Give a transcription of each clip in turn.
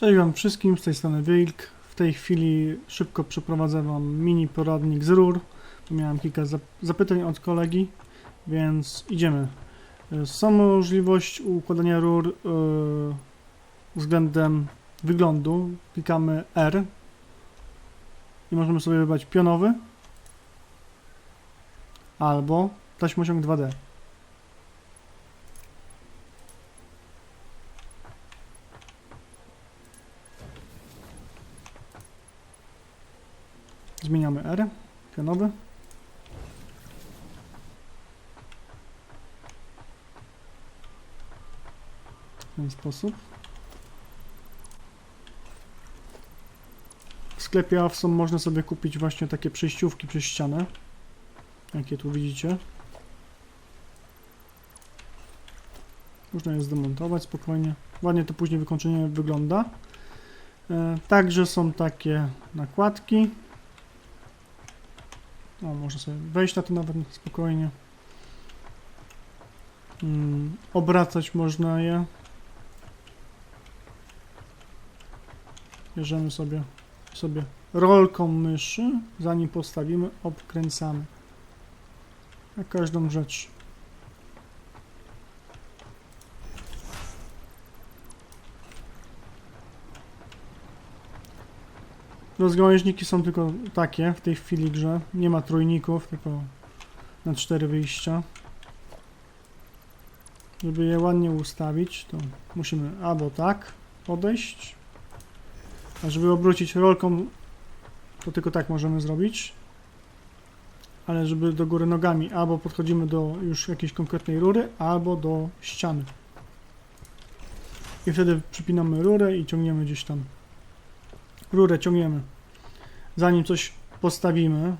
Cześć Wam wszystkim, z tej strony Wilk. W tej chwili szybko przeprowadzę Wam mini poradnik z rur. Miałem kilka zap- zapytań od kolegi, więc idziemy. Y, Są możliwość układania rur yy, względem wyglądu. Klikamy R i możemy sobie wybrać pionowy albo taśmociąg 2D. Zmieniamy R, pionowy. W ten sposób. W sklepie Awson można sobie kupić właśnie takie przejściówki przez ścianę. Jakie tu widzicie. Można je zdemontować spokojnie. Ładnie to później wykończenie wygląda. E, Także są takie nakładki. O, można sobie wejść na to nawet spokojnie. Mm, obracać można je. Bierzemy sobie, sobie rolką myszy, zanim postawimy, obkręcamy. Na każdą rzecz. Rozgałęźniki są tylko takie w tej chwili grze. Nie ma trójników, tylko na cztery wyjścia. Żeby je ładnie ustawić, to musimy albo tak podejść, a żeby obrócić rolką, to tylko tak możemy zrobić. Ale żeby do góry nogami, albo podchodzimy do już jakiejś konkretnej rury, albo do ściany. I wtedy przypinamy rurę i ciągniemy gdzieś tam. Rurę ciągniemy. Zanim coś postawimy,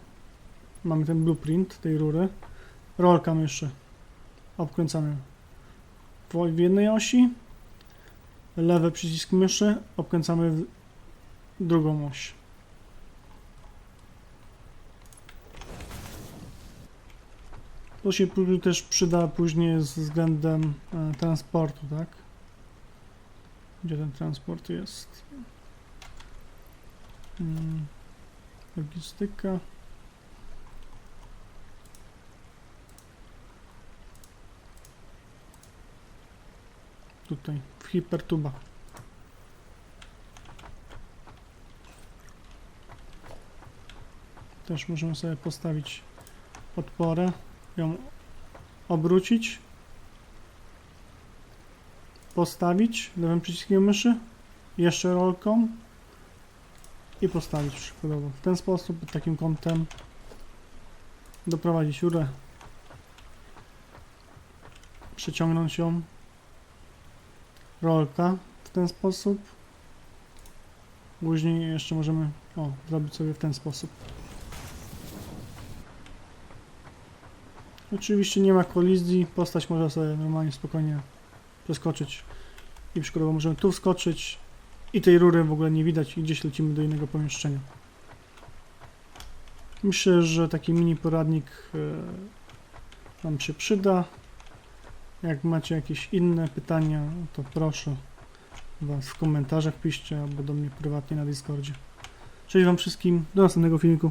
mamy ten blueprint tej rury, rolka myszy. Obkręcamy w jednej osi, lewy przycisk myszy, obkręcamy w drugą oś. To się też przyda później względem e, transportu, tak? Gdzie ten transport jest? Mm, Logistyka. Tutaj, w hipertuba. Też możemy sobie postawić podporę, ją obrócić, postawić lewym przyciskiem myszy, jeszcze rolką i postawić przykładowo. W ten sposób, pod takim kątem doprowadzić rurę, przeciągnąć ją, rolka w ten sposób. Później jeszcze możemy o, zrobić sobie w ten sposób. Oczywiście nie ma kolizji, postać może sobie normalnie spokojnie przeskoczyć i przykładowo możemy tu wskoczyć i tej rury w ogóle nie widać i gdzieś lecimy do innego pomieszczenia. Myślę, że taki mini poradnik e, Wam się przyda. Jak macie jakieś inne pytania, to proszę Was w komentarzach piszcie albo do mnie prywatnie na Discordzie. Cześć Wam wszystkim, do następnego filmiku.